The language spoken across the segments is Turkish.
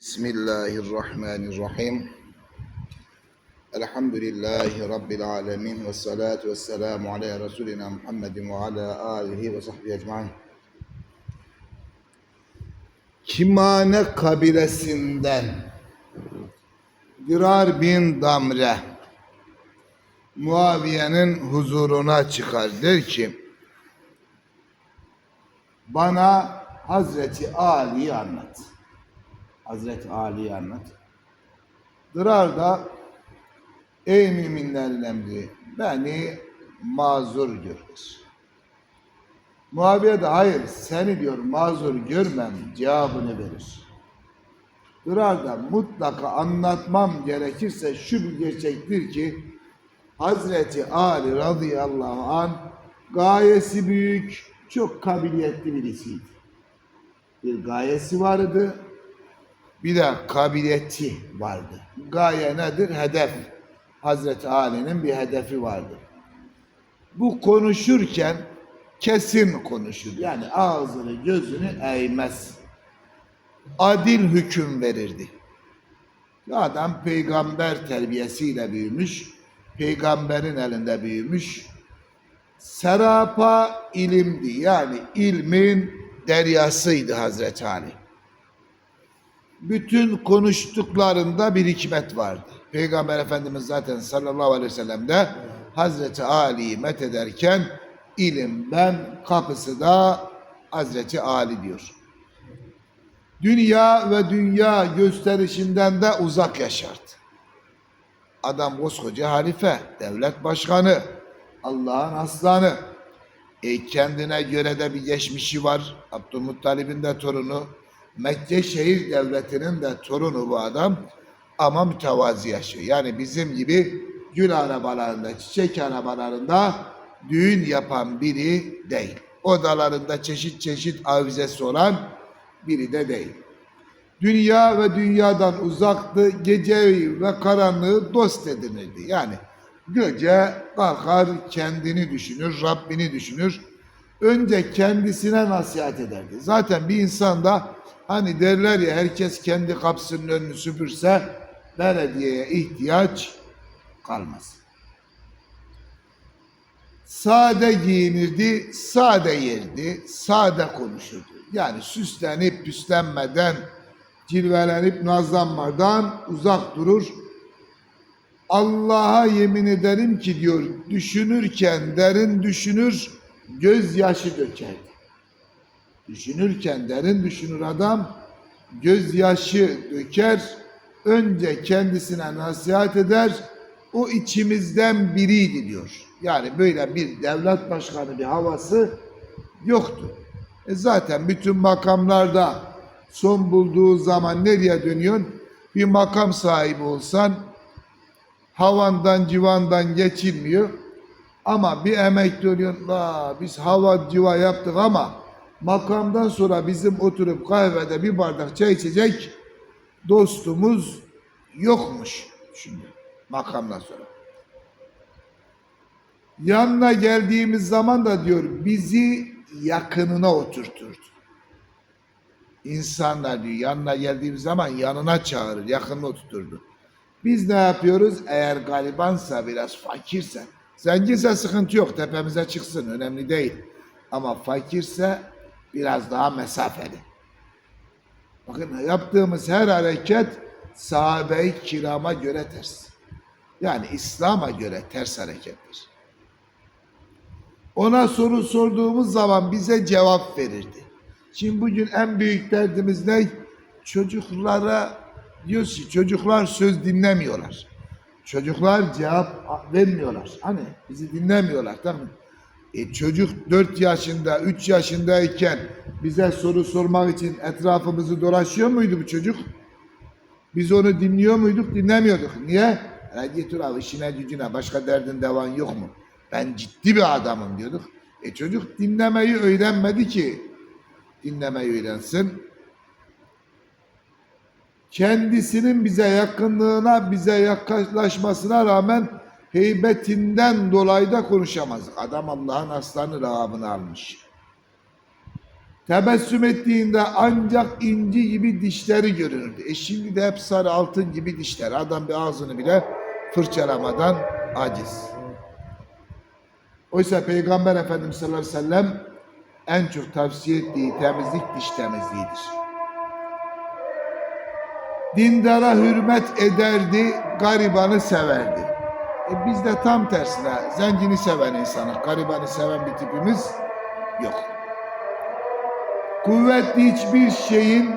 Bismillahirrahmanirrahim. Elhamdülillahi Rabbil alemin ve salatu ve selamu ala Resulina Muhammedin ve ala alihi ve sahbihi ecmain. Kimane kabilesinden Dirar bin Damre Muaviye'nin huzuruna çıkar der ki bana Hazreti Ali'yi anlat. Hazreti Ali'yi anlat. Dırar da ey müminlerin emri beni mazur görür. Muaviye de hayır seni diyor mazur görmem cevabını verir. Dırar da mutlaka anlatmam gerekirse şu bir gerçektir ki Hazreti Ali radıyallahu an gayesi büyük, çok kabiliyetli birisiydi. Bir gayesi vardı, bir de kabiliyeti vardı. Gaye nedir? Hedef. Hazreti Ali'nin bir hedefi vardı. Bu konuşurken kesin konuşur. Yani ağzını gözünü eğmez. Adil hüküm verirdi. Adam peygamber terbiyesiyle büyümüş. Peygamberin elinde büyümüş. Serapa ilimdi. Yani ilmin deryasıydı Hazreti Ali bütün konuştuklarında bir hikmet vardı. Peygamber Efendimiz zaten sallallahu aleyhi ve sellem Hazreti Ali'yi met ederken ilimden kapısı da Hazreti Ali diyor. Dünya ve dünya gösterişinden de uzak yaşardı. Adam koskoca halife, devlet başkanı, Allah'ın aslanı. E kendine göre de bir geçmişi var. Abdülmuttalib'in de torunu, Mekke şehir devletinin de torunu bu adam ama mütevazi yaşıyor. Yani bizim gibi gül arabalarında, çiçek arabalarında düğün yapan biri değil. Odalarında çeşit çeşit avizesi olan biri de değil. Dünya ve dünyadan uzaktı, geceyi ve karanlığı dost edinirdi. Yani gece kalkar kendini düşünür, Rabbini düşünür. Önce kendisine nasihat ederdi. Zaten bir insanda Hani derler ya herkes kendi kapısının önünü süpürse belediyeye ihtiyaç kalmaz. Sade giyinirdi, sade yerdi, sade konuşurdu. Yani süslenip püslenmeden, cilvelenip nazlanmadan uzak durur. Allah'a yemin ederim ki diyor, düşünürken derin düşünür, gözyaşı dökerdi. Düşünürken derin düşünür adam gözyaşı döker, önce kendisine nasihat eder, o içimizden biriydi diyor. Yani böyle bir devlet başkanı bir havası yoktu. E zaten bütün makamlarda son bulduğu zaman nereye dönüyorsun? Bir makam sahibi olsan havandan civandan geçilmiyor. Ama bir emekli oluyorsun, la biz hava civa yaptık ama makamdan sonra bizim oturup kahvede bir bardak çay içecek dostumuz yokmuş. Şimdi makamdan sonra. Yanına geldiğimiz zaman da diyor bizi yakınına oturturdu. İnsanlar diyor yanına geldiğimiz zaman yanına çağırır, yakınına oturturdu. Biz ne yapıyoruz? Eğer garibansa biraz fakirse, zenginse sıkıntı yok tepemize çıksın önemli değil. Ama fakirse biraz daha mesafeli. Bakın yaptığımız her hareket sahabe-i kirama göre ters. Yani İslam'a göre ters harekettir. Ona soru sorduğumuz zaman bize cevap verirdi. Şimdi bugün en büyük derdimiz ne? Çocuklara diyoruz ki çocuklar söz dinlemiyorlar. Çocuklar cevap vermiyorlar. Hani bizi dinlemiyorlar tamam e çocuk 4 yaşında, 3 yaşındayken bize soru sormak için etrafımızı dolaşıyor muydu bu çocuk? Biz onu dinliyor muyduk? Dinlemiyorduk. Niye? E git abi işine gücüne başka derdin devan yok mu? Ben ciddi bir adamım diyorduk. E çocuk dinlemeyi öğrenmedi ki. Dinlemeyi öğrensin. Kendisinin bize yakınlığına, bize yaklaşmasına rağmen heybetinden dolayı da konuşamaz. Adam Allah'ın aslanı rahabını almış. Tebessüm ettiğinde ancak inci gibi dişleri görünürdü. E şimdi de hep sarı altın gibi dişler. Adam bir ağzını bile fırçalamadan aciz. Oysa Peygamber Efendimiz sallallahu aleyhi ve sellem en çok tavsiye ettiği temizlik diş temizliğidir. Dindara hürmet ederdi, garibanı severdi. E biz de tam tersine zengini seven insanı, garibanı seven bir tipimiz yok. Kuvvetli hiçbir şeyin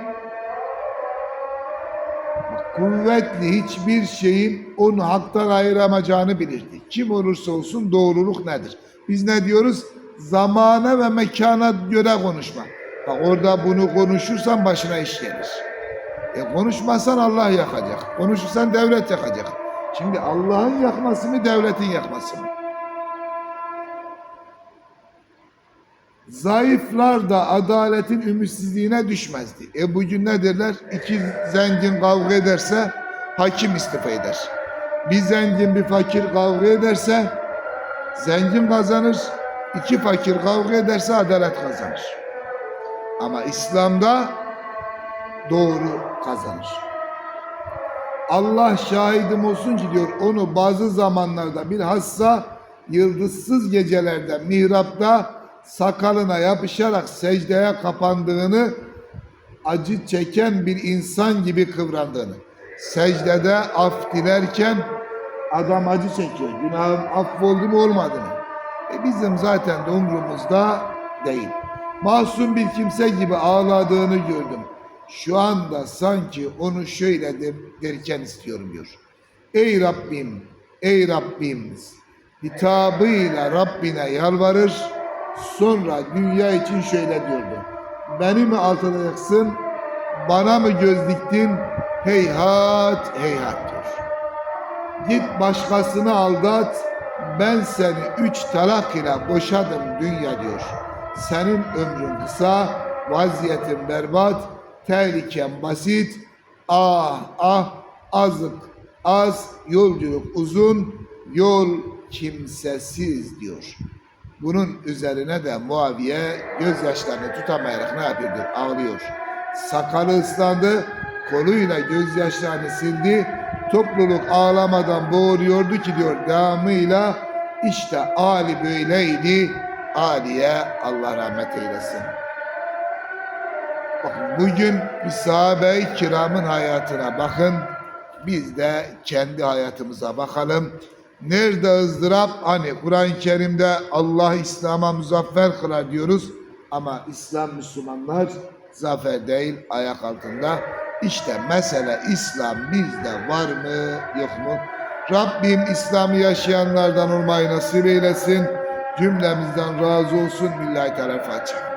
kuvvetli hiçbir şeyin onu haktan ayıramayacağını bilirdi. Kim olursa olsun doğruluk nedir? Biz ne diyoruz? Zamana ve mekana göre konuşma. Bak orada bunu konuşursan başına iş gelir. E konuşmasan Allah yakacak. Konuşursan devlet yakacak. Şimdi Allah'ın yakması mı devletin yakması mı? Zayıflar da adaletin ümitsizliğine düşmezdi. E bugün ne derler? İki zengin kavga ederse hakim istifa eder. Bir zengin bir fakir kavga ederse zengin kazanır. İki fakir kavga ederse adalet kazanır. Ama İslam'da doğru kazanır. Allah şahidim olsun ki diyor onu bazı zamanlarda bilhassa yıldızsız gecelerde mihrapta sakalına yapışarak secdeye kapandığını acı çeken bir insan gibi kıvrandığını secdede af dilerken adam acı çekiyor. Günahım affoldu mu olmadı mı? E bizim zaten de umrumuzda değil. Masum bir kimse gibi ağladığını gördüm. Şu anda sanki onu şöyle de, derken istiyorum diyor. Ey Rabbim, ey Rabbim hitabıyla Rabbine yalvarır. Sonra dünya için şöyle diyordu. Beni mi altılayacaksın, bana mı göz diktin? Heyhat, heyhat diyor. Git başkasını aldat, ben seni üç talak ile boşadım dünya diyor. Senin ömrün kısa, vaziyetin berbat, tehliken basit, ah ah azık az, yolculuk uzun, yol kimsesiz diyor. Bunun üzerine de Muaviye gözyaşlarını tutamayarak ne yapıyor diyor, ağlıyor. Sakalı ıslandı, koluyla gözyaşlarını sildi. Topluluk ağlamadan boğuruyordu ki diyor devamıyla işte Ali böyleydi. Ali'ye Allah rahmet eylesin. Bugün sahabe-i kiramın hayatına bakın. Biz de kendi hayatımıza bakalım. Nerede ızdırap? Hani Kur'an-ı Kerim'de Allah İslam'a muzaffer kılar diyoruz. Ama İslam Müslümanlar zafer değil ayak altında. İşte mesele İslam bizde var mı yok mu? Rabbim İslam'ı yaşayanlardan olmayı nasip eylesin. Cümlemizden razı olsun. Billahi Teala Fatiha.